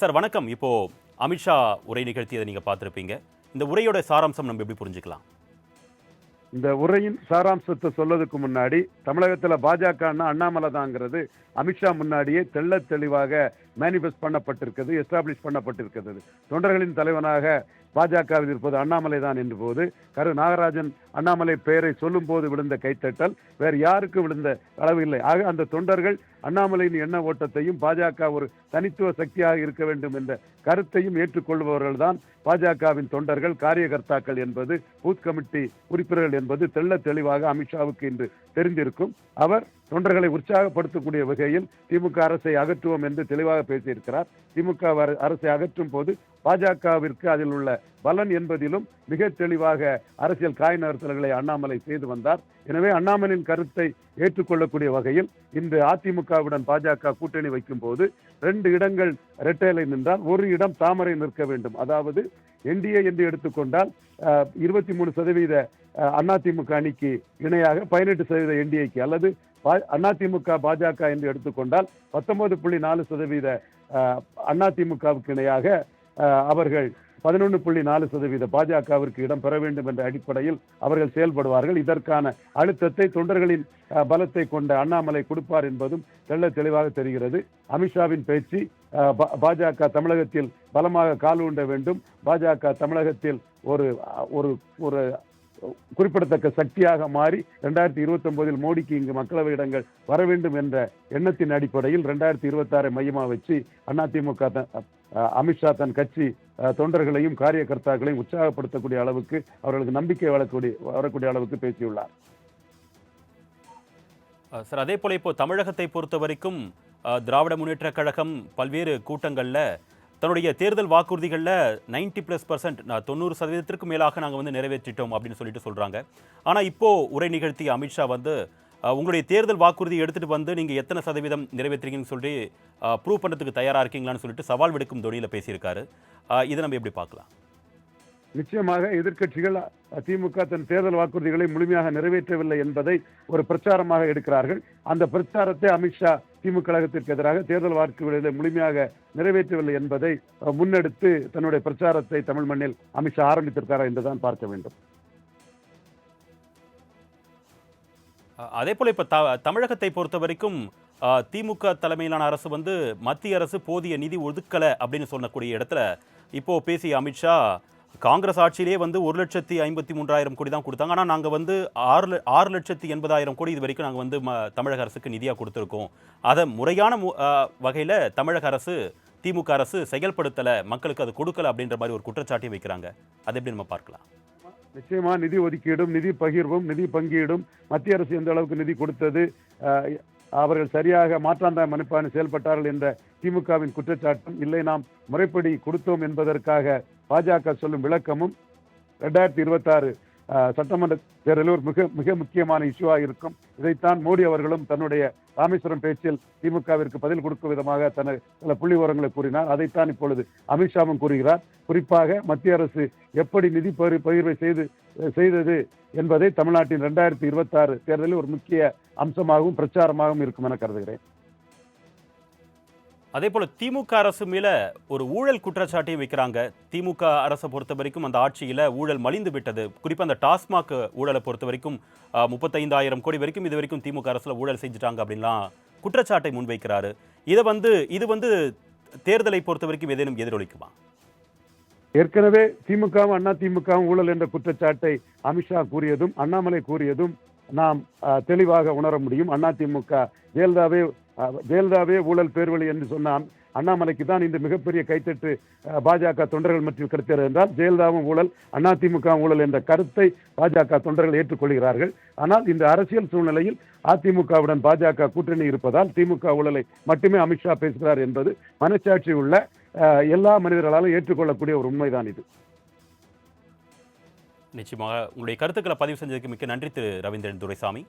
Sir வணக்கம். இப்போ அமித்ஷா உரை நிகழ்த்தியதை நீங்க பார்த்துருப்பீங்க. இந்த உரையோட சாராம்சம் நம்ம எப்படி புரிஞ்சுக்கலாம்? இந்த உரையின் சாராம்சத்தை சொல்லதுக்கு முன்னாடி தமிழகத்தில் பாஜகன்னா அண்ணாமலை தாங்கிறது அமித்ஷா முன்னாடியே தெள்ளத் தெளிவாக மேனிஃபெஸ்ட் பண்ணப்பட்டிருக்கிறது எஸ்டாப்ளிஷ் பண்ணப்பட்டிருக்கிறது. தொண்டர்களின் தலைவனாக பாஜகவில் இருப்பது அண்ணாமலை தான் என்று போது கரு நாகராஜன் அண்ணாமலை பெயரை சொல்லும் போது விழுந்த கைத்தட்டல் வேறு யாருக்கும் விழுந்த அளவு இல்லை. ஆக அந்த தொண்டர்கள் அண்ணாமலையின் எண்ண ஓட்டத்தையும் பாஜக ஒரு தனித்துவ சக்தியாக இருக்க வேண்டும் என்ற கருத்தையும் ஏற்றுக்கொள்பவர்கள் தான் பாஜகவின் தொண்டர்கள் காரியகர்த்தாக்கள் என்பது பூத் கமிட்டி உறுப்பினர்கள் என்பது தெள்ள தெளிவாக அமித்ஷாவுக்கு இன்று தெரிந்திருக்கும். அவர் தொண்டர்களை உற்சாகப்படுத்தக்கூடிய வகையில் திமுக அரசை அகற்றுவோம் என்று தெளிவாக பேசியிருக்கிறார். திமுக அரசை அகற்றும் போது பாஜகவிற்கு அதில் உள்ள பலன் என்பதிலும் மிக தெளிவாக அரசியல் காய் நகர்த்தல்களை அண்ணாமலை செய்து வந்தார். எனவே அண்ணாமனின் கருத்தை ஏற்றுக்கொள்ளக்கூடிய வகையில் இன்று அதிமுகவுடன் பாஜக கூட்டணி வைக்கும் போது ரெண்டு இடங்கள் இரட்டைலை நின்றால் ஒரு இடம் தாமரை நிற்க வேண்டும். அதாவது என்டிஏ என்று எடுத்துக்கொண்டால் இருபத்தி மூணு சதவீத அஹ், அதிமுக அணிக்கு இணையாக பதினெட்டு சதவீத என்டிஏக்கு அல்லது பா- அதிமுக பாஜக என்று எடுத்துக்கொண்டால் பத்தொன்பது புள்ளி நாலு சதவீத அதிமுகவுக்கு இணையாக அவர்கள் பதினொன்று புள்ளி நாலு சதவீத பாஜகவிற்கு இடம் பெற வேண்டும் என்ற அடிப்படையில் அவர்கள் செயல்படுவார்கள். இதற்கான அழுத்தத்தை தொண்டர்களின் பலத்தை கொண்ட அண்ணாமலை கொடுப்பார் என்பதும் தெள்ள தெளிவாக தெரிகிறது. அமித்ஷாவின் பேச்சு பாஜக தமிழகத்தில் பலமாக கால் ஊண்ட வேண்டும். பாஜக தமிழகத்தில் ஒரு ஒரு ஒரு குறிப்பிடத்தக்க சக்தியாக மாறி ரெண்டாயிரத்தி இருபத்தி ஒன்பதில் மோடிக்கு இங்கு மக்களவை இடங்கள் வர வேண்டும் என்ற எண்ணத்தின் அடிப்படையில் ரெண்டாயிரத்தி இருபத்தாறை மையமாக வச்சு அதிமுக அஹ் அமித்ஷா தன் கட்சி தொண்டர்களையும் காரியகர்த்தாக்களையும் உற்சாகப்படுத்தக்கூடிய அளவுக்கு அவர்களுக்கு நம்பிக்கை வரக்கூடிய வரக்கூடிய அளவுக்கு பேசியுள்ளார். சார் அதே போல இப்போ தமிழகத்தை பொறுத்த வரைக்கும் திராவிட முன்னேற்ற கழகம் பல்வேறு கூட்டங்கள்ல தன்னுடைய தேர்தல் வாக்குறுதிகளில் நைன்டி ப்ளஸ் பர்சன்ட் நான் தொண்ணூறு சதவீதத்திற்கு மேலாக நாங்கள் வந்து நிறைவேற்றிட்டோம் அப்படின்னு சொல்லிட்டு சொல்கிறாங்க ஆனால் இப்போ உரை நிகழ்த்திய அமித்ஷா வந்து உங்களுடைய தேர்தல் வாக்குறுதி எடுத்துகிட்டு வந்து நீங்கள் எத்தனை சதவீதம் நிறைவேற்றுறீங்கன்னு சொல்லி ப்ரூவ் பண்ணுறதுக்கு தயாராக இருக்கீங்களான்னு சொல்லிட்டு சவால் விடுக்கும் தொனியில் பேசியிருக்காரு. இதை நம்ம எப்படி பார்க்கலாம்? நிச்சயமாக எதிர்க்கட்சிகள் திமுக தன் தேர்தல் வாக்குறுதிகளை முழுமையாக நிறைவேற்றவில்லை என்பதை ஒரு பிரச்சாரமாக எடுக்கிறார்கள். அந்த பிரச்சாரத்தை அமித்ஷா திமுக கழகத்திற்கு எதிராக தேர்தல் வாக்குறுதிகளை முழுமையாக நிறைவேற்றவில்லை என்பதை முன்னெடுத்து தன்னுடைய பிரச்சாரத்தை தமிழ் மண்ணில் அமித்ஷா ஆரம்பித்திருக்காரா என்றுதான் பார்க்க வேண்டும். அதே போல இப்ப த தமிழகத்தை பொறுத்த வரைக்கும் அஹ், திமுக தலைமையிலான அரசு வந்து மத்திய அரசு போதிய நிதி ஒதுக்கலை அப்படின்னு சொல்லக்கூடிய இடத்துல இப்போ பேசிய அமித்ஷா காங்கிரஸ் ஆட்சியிலே வந்து ஒரு லட்சத்தி ஐம்பத்தி மூன்றாயிரம் கோடி தான் கொடுத்தாங்க. ஆனால் நாங்கள் வந்து ஆறு ஆறு லட்சத்தி எண்பதாயிரம் கோடி இது வரைக்கும் நாங்கள் வந்து ம தமிழக அரசுக்கு நிதியாக கொடுத்துருக்கோம். அதை முறையான மு வகையில் தமிழக அரசு திமுக அரசு செயல்படுத்தலை மக்களுக்கு அது கொடுக்கல அப்படின்ற மாதிரி ஒரு குற்றச்சாட்டையும் வைக்கிறாங்க. அதை எப்படி நம்ம பார்க்கலாம்? நிச்சயமா நிதி ஒதுக்கீடும் நிதி பகிர்வும் நிதி பங்கீடும் மத்திய அரசு எந்த அளவுக்கு நிதி கொடுத்தது அவர்கள் சரியாக மாற்றாந்தாய் மனுப்பான செயல்பட்டார்கள் என்ற திமுகவின் குற்றச்சாட்டும் இல்லை. நாம் முறைப்படி கொடுத்தோம் என்பதற்காக பாஜக சொல்லும் விளக்கமும் ரெண்டாயிரத்தி இருபத்தாறு சட்டமன்ற தேர்தலில் ஒரு மிக மிக முக்கியமான இஷ்யூவாக இருக்கும். இதைத்தான் மோடி அவர்களும் தன்னுடைய ராமேஸ்வரம் பேச்சில் திமுகவிற்கு பதில் கொடுக்கும் விதமாக தன சில புள்ளி விவரங்களை கூறினார். அதைத்தான் இப்பொழுது அமித்ஷாவும் கூறுகிறார். குறிப்பாக மத்திய அரசு எப்படி நிதி பகிர் பகிர்வை செய்து செய்தது என்பதை தமிழ்நாட்டின் ரெண்டாயிரத்தி இருபத்தாறு தேர்தலில் ஒரு முக்கிய அம்சமாகவும் பிரச்சாரமாகவும் இருக்கும் என கருதுகிறேன். அதே போல் திமுக அரசு மேலே ஒரு ஊழல் குற்றச்சாட்டையும் வைக்கிறாங்க. திமுக அரசை பொறுத்த வரைக்கும் அந்த ஆட்சியில் ஊழல் மலிந்து விட்டது. குறிப்பாக அந்த டாஸ்மாக் ஊழலை பொறுத்த வரைக்கும் முப்பத்தைந்தாயிரம் கோடி வரைக்கும் இது வரைக்கும் திமுக அரசில் ஊழல் செஞ்சுட்டாங்க அப்படின்லாம் குற்றச்சாட்டை முன்வைக்கிறாரு. இதை வந்து இது வந்து தேர்தலை பொறுத்த வரைக்கும் ஏதேனும் எதிரொலிக்குமா? ஏற்கனவே திமுகவும் அண்ணா திமுகவும் ஊழல் என்ற குற்றச்சாட்டை அமித்ஷா கூறியதும் அண்ணாமலை கூறியதும் நாம் தெளிவாக உணர முடியும். அண்ணா திமுக ஜெயலலிதாவே ஜெயலலிதாவே ஊழல் பேர்வழி என்று சொன்னான். அண்ணாமலைக்கு தான் இந்த மிகப்பெரிய கைத்தட்டு பாஜக தொண்டர்கள் மத்தியில் கிடைத்தது என்றால் ஜெயலலிதாவும் ஊழல் அண்ணா திமுக ஊழல் என்ற கருத்தை பாஜக தொண்டர்கள் ஏற்றுக்கொள்கிறார்கள். ஆனால் இந்த அரசியல் சூழ்நிலையில் அதிமுகவுடன் பாஜக கூட்டணி இருப்பதால் திமுக ஊழலை மட்டுமே அமித்ஷா பேசுகிறார் என்பது மனச்சாட்சி உள்ள எல்லா மனிதர்களாலும் ஏற்றுக்கொள்ளக்கூடிய ஒரு உண்மைதான் இது. நிச்சயமாக உங்களுடைய கருத்துக்களை பதிவு செஞ்சதுக்கு மிக்க நன்றி திரு. ரவீந்திரன் துரைசாமி.